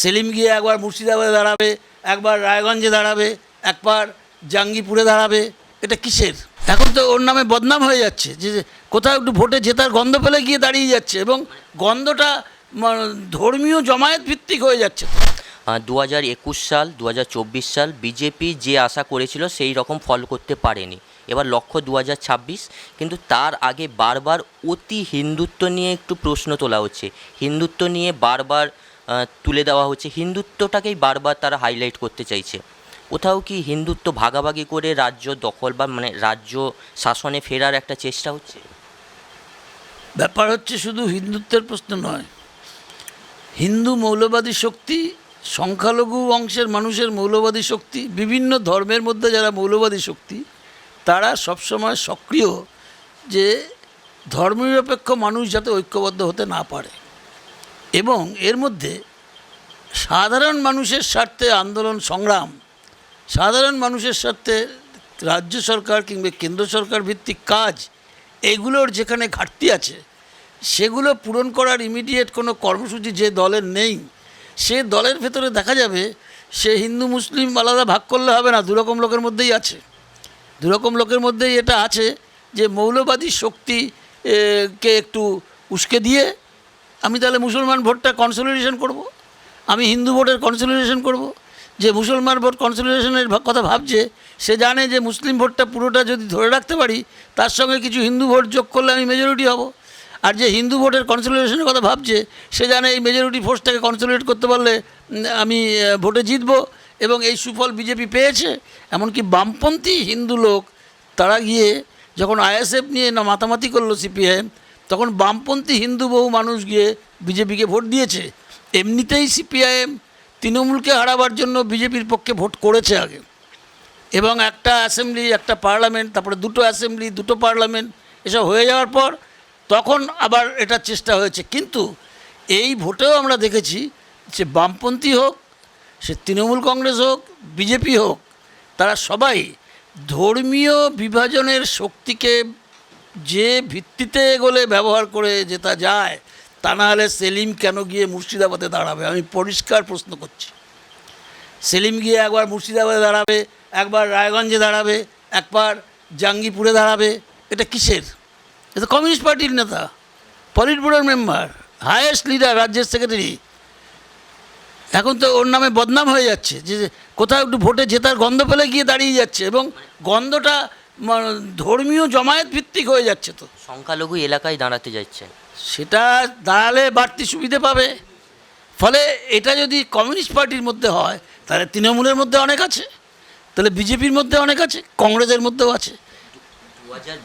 সেলিম গিয়ে একবার মুর্শিদাবাদে দাঁড়াবে, একবার রায়গঞ্জে দাঁড়াবে, একবার জাঙ্গিপুরে দাঁড়াবে। এটা কিসের? এখন তো ওর নামে বদনাম হয়ে যাচ্ছে। যে কোথাও একটু ভোটে জেতার গন্ধ পেলে গিয়ে দাঁড়িয়ে যাচ্ছে এবং গন্ধটা ধর্মীয় জমায়েত ভিত্তিক হয়ে যাচ্ছে। দু হাজার একুশ সাল দু হাজার চব্বিশ সাল বিজেপি যে আশা করেছিল সেই রকম ফল করতে পারেনি। এবার লক্ষ্য দু হাজার ছাব্বিশ, কিন্তু তার আগে বারবার অতি হিন্দুত্ব নিয়ে একটু প্রশ্ন তোলা হচ্ছে। হিন্দুত্ব নিয়ে বারবার তুলে দেওয়া হচ্ছে। হিন্দুত্বটাকেই বারবার তারা হাইলাইট করতে চাইছে। কোথাও কি হিন্দুত্ব ভাগাভাগি করে রাজ্য দখল বা মানে রাজ্য শাসনে ফেরার একটা চেষ্টা হচ্ছে? ব্যাপার হচ্ছে শুধু হিন্দুত্বের প্রশ্ন নয়। হিন্দু মৌলবাদী শক্তি, সংখ্যালঘু অংশের মানুষের মৌলবাদী শক্তি, বিভিন্ন ধর্মের মধ্যে যারা মৌলবাদী শক্তি, তারা সবসময় সক্রিয় যে ধর্মনিরপেক্ষ মানুষ যাতে ঐক্যবদ্ধ হতে না পারে। এবং এর মধ্যে সাধারণ মানুষের স্বার্থে আন্দোলন সংগ্রাম, সাধারণ মানুষের স্বার্থে রাজ্য সরকার কিংবা কেন্দ্র সরকার ভিত্তিক কাজ, এগুলোর যেখানে ঘাটতি আছে, সেগুলো পূরণ করার ইমিডিয়েট কোনো কর্মসূচি যে দলের নেই, সে দলের ভেতরে দেখা যাবে সে হিন্দু, মুসলিম আলাদা ভাগ করলে হবে না, দুরকম লোকের মধ্যেই আছে। দুরকম লোকের মধ্যেই এটা আছে যে মৌলবাদী শক্তি কে একটু উস্কে দিয়ে আমি তাহলে মুসলমান ভোটটা কনসলিডেশন করব। আমি হিন্দু ভোটের কনসলিডেশন করব। যে মুসলমান ভোট কনসলিডেশনের কথা ভাবছে, সে জানে যে মুসলিম ভোটটা পুরোটা যদি ধরে রাখতে পারি, তার সঙ্গে কিছু হিন্দু ভোট যোগ করলে আমি মেজরিটি হব আর যে হিন্দু ভোটের কনসলিডেশনের কথা ভাবছে, সে জানে এই মেজরিটি ফোর্সটাকে কনসলিডেট করতে পারলে আমি ভোটে জিতব এবং এই সুফল বিজেপি পেয়েছে, এমনকি বামপন্থী হিন্দু লোক, তারা গিয়ে যখন আইএসএফ নিয়ে না মাতামাতি করল সিপিআইএম তখন বামপন্থী হিন্দু বহু মানুষ গিয়ে বিজেপিকে ভোট দিয়েছে। এমনিতেই সিপিআইএম তৃণমূলকে হারাবার জন্য বিজেপির পক্ষে ভোট করেছে আগে। এবং একটা অ্যাসেম্বলি, একটা পার্লামেন্ট, তারপরে দুটো অ্যাসেম্বলি, দুটো পার্লামেন্ট এসব হয়ে যাওয়ার পর তখন আবার এটা চেষ্টা হয়েছে। কিন্তু এই ভোটেও আমরা দেখেছি যে বামপন্থী হোক, সে তৃণমূল কংগ্রেস হোক, বিজেপি হোক, তারা সবাই ধর্মীয় বিভাজনের শক্তিকে যে ভিত্তিতে এগোলে ব্যবহার করে যেটা যায়, তা না হলে সেলিম কেন গিয়ে মুর্শিদাবাদে দাঁড়াবে? আমি পরিষ্কার প্রশ্ন করছি। সেলিম গিয়ে একবার মুর্শিদাবাদে দাঁড়াবে, একবার রায়গঞ্জে দাঁড়াবে, একবার জাঙ্গিপুরে দাঁড়াবে, এটা কিসের? এটা কমিউনিস্ট পার্টির নেতা পলিট ব্যুরোর মেম্বার হায়েস্ট লিডার রাজ্যের সেক্রেটারি এখন তো ওর নামে বদনাম হয়ে যাচ্ছে, যে কোথাও একটু ভোটে জেতার গন্ধ পেলে গিয়ে দাঁড়িয়ে যাচ্ছে এবং গন্ধটা ধর্মীয় জমায়েত ভিত্তিক হয়ে যাচ্ছে তো। সংখ্যালঘু এলাকায় দাঁড়াতে যাচ্ছে। সেটা দাঁড়ালে বাড়তি সুবিধে পাবে। ফলে এটা যদি কমিউনিস্ট পার্টির মধ্যে হয় তাহলে তৃণমূলের মধ্যে অনেক আছে তাহলে বিজেপির মধ্যে অনেক আছে কংগ্রেসের মধ্যেও আছে।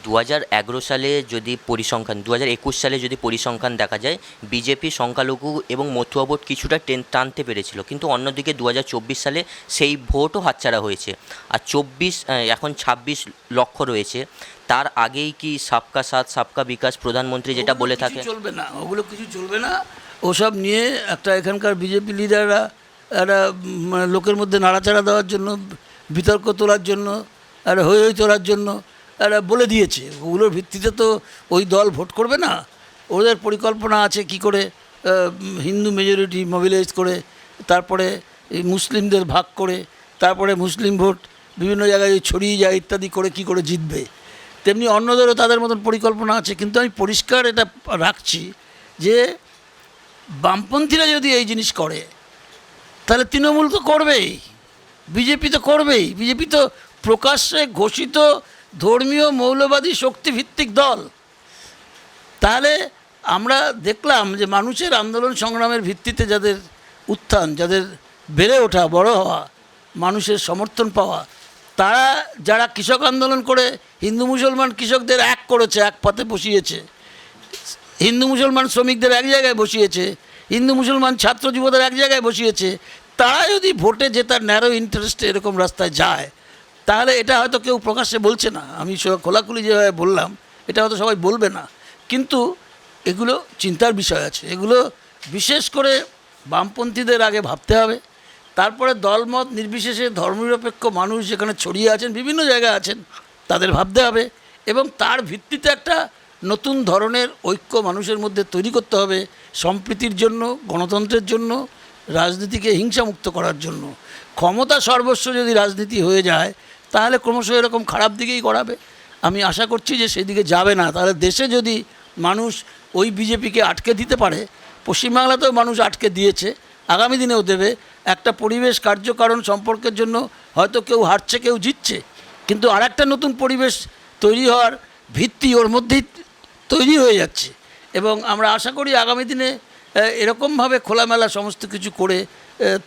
দু হাজার এগারো সালে যদি পরিসংখ্যান দু হাজার একুশ সালে যদি পরিসংখ্যান দেখা যায় বিজেপি সংখ্যালঘু এবং মথুয়া ভোট কিছুটা টেন টানতে পেরেছিল। কিন্তু অন্যদিকে দু হাজার চব্বিশ সালে সেই ভোটও হাতছাড়া হয়েছে। আর চব্বিশ এখন ছাব্বিশ লক্ষ রয়েছে। তার আগেই কি সাবকা সাথ সাবকা বিকাশ প্রধানমন্ত্রী যেটা বলে থাকে চলবে না ওগুলো কিছু চলবে না। ওসব নিয়ে একটা এখানকার বিজেপি লিডাররা একটা মানে লোকের মধ্যে নাড়াচাড়া দেওয়ার জন্য বিতর্ক তোলার জন্য একটা হই হই তোলার জন্য বলে দিয়েছে, ওগুলোর ভিত্তিতে তো ওই দল ভোট করবে না। ওদের পরিকল্পনা আছে কি করে হিন্দু মেজরিটি মোবিলাইজ করে, তারপরে মুসলিমদের ভাগ করে, তারপরে মুসলিম ভোট বিভিন্ন জায়গায় ছড়িয়ে যায়, ইত্যাদি করে কি করে জিতবে। তেমনি অন্যদেরও তাদের মতন পরিকল্পনা আছে, কিন্তু আমি পরিষ্কার এটা রাখছি যে বামপন্থীরা যদি এই জিনিস করে, তাহলে তৃণমূল তো করবেই, বিজেপি তো করবেই। বিজেপি তো প্রকাশ্যে ঘোষিত ধর্মীয় মৌলবাদী শক্তিভিত্তিক দল। তাহলে আমরা দেখলাম যে মানুষের আন্দোলন সংগ্রামের ভিত্তিতে যাদের উত্থান, যাদের বেড়ে ওঠা, বড় হওয়া, মানুষের সমর্থন পাওয়া, তারা যারা কৃষক আন্দোলন করে, হিন্দু মুসলমান কৃষকদের এক করেছে, এক পথে বসিয়েছে। হিন্দু মুসলমান শ্রমিকদের এক জায়গায় বসিয়েছে, হিন্দু মুসলমান ছাত্র যুবদের এক জায়গায় বসিয়েছে, তারা যদি ভোটে জেতার ন্যারো ইন্টারেস্টে এরকম রাস্তায় যায় তাহলে এটা হয়তো কেউ প্রকাশ্যে বলছে না। আমি খোলাখুলি যেভাবে বললাম, এটা হয়তো সবাই বলবে না। কিন্তু এগুলো চিন্তার বিষয় আছে। এগুলো বিশেষ করে বামপন্থীদের আগে ভাবতে হবে। তারপরে দলমত নির্বিশেষে ধর্মনিরপেক্ষ মানুষ যেখানে ছড়িয়ে আছেন, বিভিন্ন জায়গায় আছেন, তাদের ভাবতে হবে। এবং তার ভিত্তিতে একটা নতুন ধরনের ঐক্য মানুষের মধ্যে তৈরি করতে হবে সম্প্রীতির জন্য, গণতন্ত্রের জন্য, রাজনীতিকে হিংসামুক্ত করার জন্য। ক্ষমতা সর্বস্ব যদি রাজনীতি হয়ে যায় তাহলে ক্রমশ এরকম খারাপ দিকেই করাবে আমি আশা করছি যে সেদিকে যাবে না। তাহলে দেশে যদি মানুষ ওই বিজেপিকে আটকে দিতে পারে, পশ্চিমবাংলাতেও মানুষ আটকে দিয়েছে, আগামী দিনেও দেবে। একটা পরিবেশ কার্যকারণ সম্পর্কের জন্য হয়তো কেউ হারছে, কেউ জিতছে। কিন্তু আর একটা নতুন পরিবেশ তৈরি হওয়ার ভিত্তি ওর মধ্যেই তৈরি হয়ে যাচ্ছে। এবং আমরা আশা করি আগামী দিনে এরকমভাবে খোলামেলা সমস্ত কিছু করে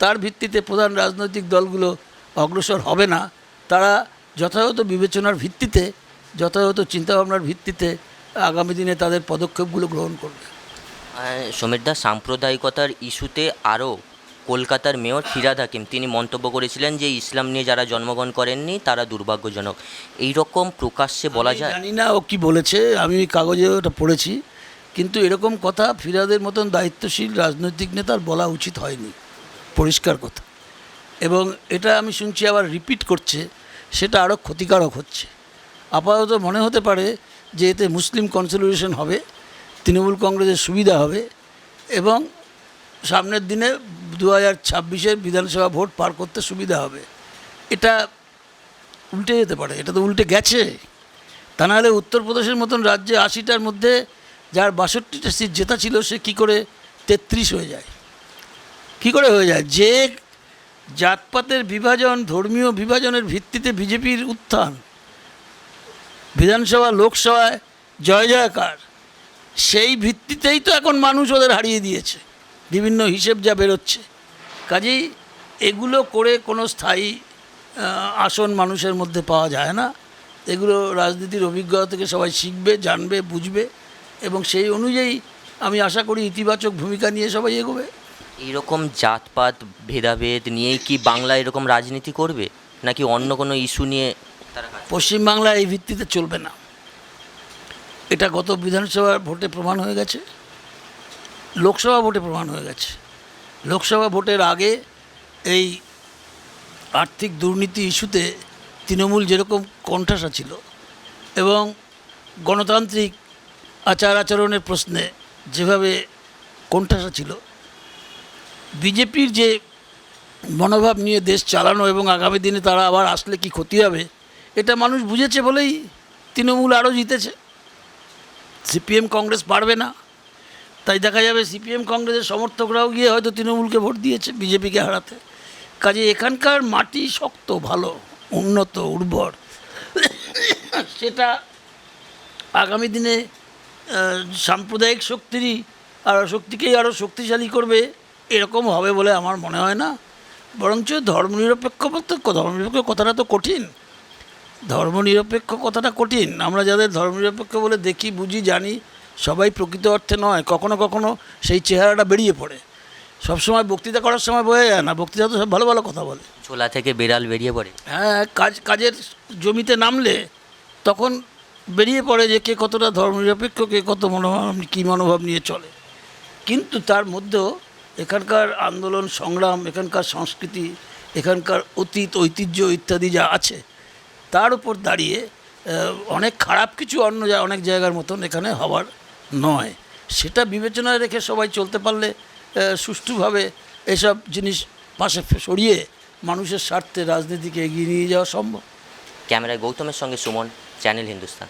তার ভিত্তিতে প্রধান রাজনৈতিক দলগুলো অগ্রসর হবে না। তারা যথাযথ বিবেচনার ভিত্তিতে যথাযথ চিন্তাভাবনার ভিত্তিতে আগামী দিনে তাদের পদক্ষেপগুলো গ্রহণ করবে। সমীরদা সাম্প্রদায়িকতার ইস্যুতে আরও কলকাতার মেয়র ফিরাদ হাকিম তিনি মন্তব্য করেছিলেন যে ইসলাম নিয়ে যারা জন্মগ্রহণ করেননি তারা দুর্ভাগ্যজনক। এই রকম প্রকাশ্যে বলা যায় জানি না ও কি বলেছে আমি কাগজে ওটা পড়েছি কিন্তু এরকম কথা ফিরাদের মতন দায়িত্বশীল রাজনৈতিক নেতার বলা উচিত হয়নি। পরিষ্কার কথা। এবং এটা আমি শুনছি আবার রিপিট করছে সেটা আরও ক্ষতিকারক হচ্ছে। আপাতত মনে হতে পারে যে এতে মুসলিম কনসলিডেশন হবে, তৃণমূল কংগ্রেসের সুবিধা হবে এবং সামনের দিনে দু হাজার ছাব্বিশের বিধানসভা ভোট পার করতে সুবিধা হবে। এটা উল্টে যেতে পারে, এটা তো উল্টে গেছে। তা নাহলে উত্তরপ্রদেশের মতন রাজ্যে আশিটার মধ্যে যার বাষট্টিটা সিট জেতা ছিল, সে কি করে তেত্রিশ হয়ে যায়? কি করে হয়ে যায়? যে জাতপাতের বিভাজন, ধর্মীয় বিভাজনের ভিত্তিতে বিজেপির উত্থান। বিধানসভা, লোকসভায় জয় জয়কার। সেই ভিত্তিতেই তো এখন মানুষ ওদের হারিয়ে দিয়েছে। বিভিন্ন হিসেব যা বেরোচ্ছে। কাজেই এগুলো করে কোনো স্থায়ী আসন মানুষের মধ্যে পাওয়া যায় না। এগুলো রাজনীতির অভিজ্ঞতা থেকে সবাই শিখবে, জানবে, বুঝবে এবং সেই অনুযায়ী আমি আশা করি ইতিবাচক ভূমিকা নিয়ে সবাই এগোবে। এইরকম জাতপাত, ভেদাভেদ নিয়েই কি বাংলা এরকম রাজনীতি করবে? নাকি অন্য কোনো ইস্যু নিয়ে পশ্চিমবাংলা এই ভিত্তিতে চলবে না। এটা গত বিধানসভার ভোটে প্রমাণ হয়ে গেছে। লোকসভা ভোটে প্রমাণ হয়ে গেছে। লোকসভা ভোটের আগে এই আর্থিক দুর্নীতি ইস্যুতে তৃণমূল যেরকম কণ্ঠাসা ছিল এবং গণতান্ত্রিক আচার আচরণের প্রশ্নে যেভাবে কণ্ঠাসা ছিল বিজেপির যে মনোভাব নিয়ে দেশ চালানো এবং আগামী দিনে তারা আবার আসলে কি ক্ষতি হবে, এটা মানুষ বুঝেছে বলেই তৃণমূল আরও জিতেছে। সিপিএম কংগ্রেস পারবে না। তাই দেখা যাবে সিপিএম কংগ্রেসের সমর্থকরাও গিয়ে হয়তো তৃণমূলকে ভোট দিয়েছে, বিজেপিকে হারাতে। কাজে এখানকার মাটি শক্ত, ভালো, উন্নত, উর্বর, সেটা আগামী দিনে সাম্প্রদায়িক শক্তিরই আর শক্তিকেই আরও শক্তিশালী করবে এরকম হবে বলে আমার মনে হয় না। বরঞ্চ ধর্মনিরপেক্ষ বলতে ধর্মনিরপেক্ষ কথাটা তো কঠিন। ধর্মনিরপেক্ষ কথাটা কঠিন। আমরা যাদের ধর্মনিরপেক্ষ বলে দেখি বুঝি জানি সবাই প্রকৃত অর্থে নয়। কখনো কখনো সেই চেহারাটা বেরিয়ে পড়ে। সবসময় বক্তৃতা করার সময় বোঝা যায় না। বক্তৃতা তো সব ভালো ভালো কথা বলে। ছোলা থেকে বেড়াল বেরিয়ে পড়ে। হ্যাঁ কাজ কাজের জমিতে নামলে তখন বেরিয়ে পড়ে যে কে কতটা ধর্মনিরপেক্ষ কে কত মনোভাব কী মনোভাব নিয়ে চলে। কিন্তু তার মধ্যেও এখানকার আন্দোলন, সংগ্রাম, এখানকার সংস্কৃতি, এখানকার অতীত, ঐতিহ্য ইত্যাদি যা আছে, তার উপর দাঁড়িয়ে অনেক খারাপ কিছু অন্য অনেক জায়গার মতন এখানে হওয়ার নয়। সেটা বিবেচনায় রেখে সবাই চলতে পারলে সুষ্ঠুভাবে এসব জিনিস পাশে সরিয়ে মানুষের স্বার্থে রাজনীতিকে এগিয়ে নিয়ে যাওয়া সম্ভব। ক্যামেরায় গৌতমের সঙ্গে Suman, channel Hindustan.